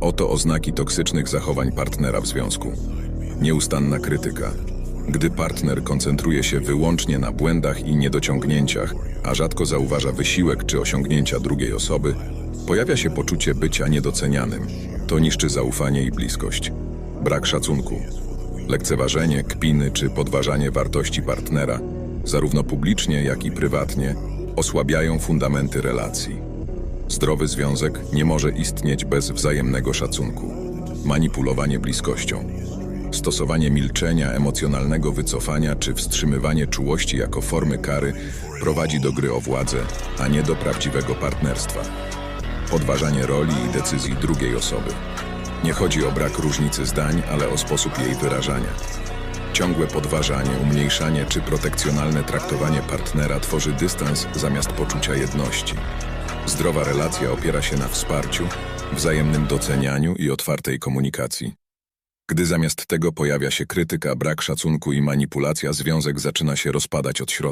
Oto oznaki toksycznych zachowań partnera w związku. Nieustanna krytyka. Gdy partner koncentruje się wyłącznie na błędach i niedociągnięciach, a rzadko zauważa wysiłek czy osiągnięcia drugiej osoby, pojawia się poczucie bycia niedocenianym. To niszczy zaufanie i bliskość. Brak szacunku. Lekceważenie, kpiny czy podważanie wartości partnera, zarówno publicznie, jak i prywatnie, osłabiają fundamenty relacji. Zdrowy związek nie może istnieć bez wzajemnego szacunku. Manipulowanie bliskością. Stosowanie milczenia, emocjonalnego wycofania czy wstrzymywanie czułości jako formy kary prowadzi do gry o władzę, a nie do prawdziwego partnerstwa. Podważanie roli i decyzji drugiej osoby. Nie chodzi o brak różnicy zdań, ale o sposób jej wyrażania. Ciągłe podważanie, umniejszanie czy protekcjonalne traktowanie partnera tworzy dystans zamiast poczucia jedności. Zdrowa relacja opiera się na wsparciu, wzajemnym docenianiu i otwartej komunikacji. Gdy zamiast tego pojawia się krytyka, brak szacunku i manipulacja, związek zaczyna się rozpadać od środka.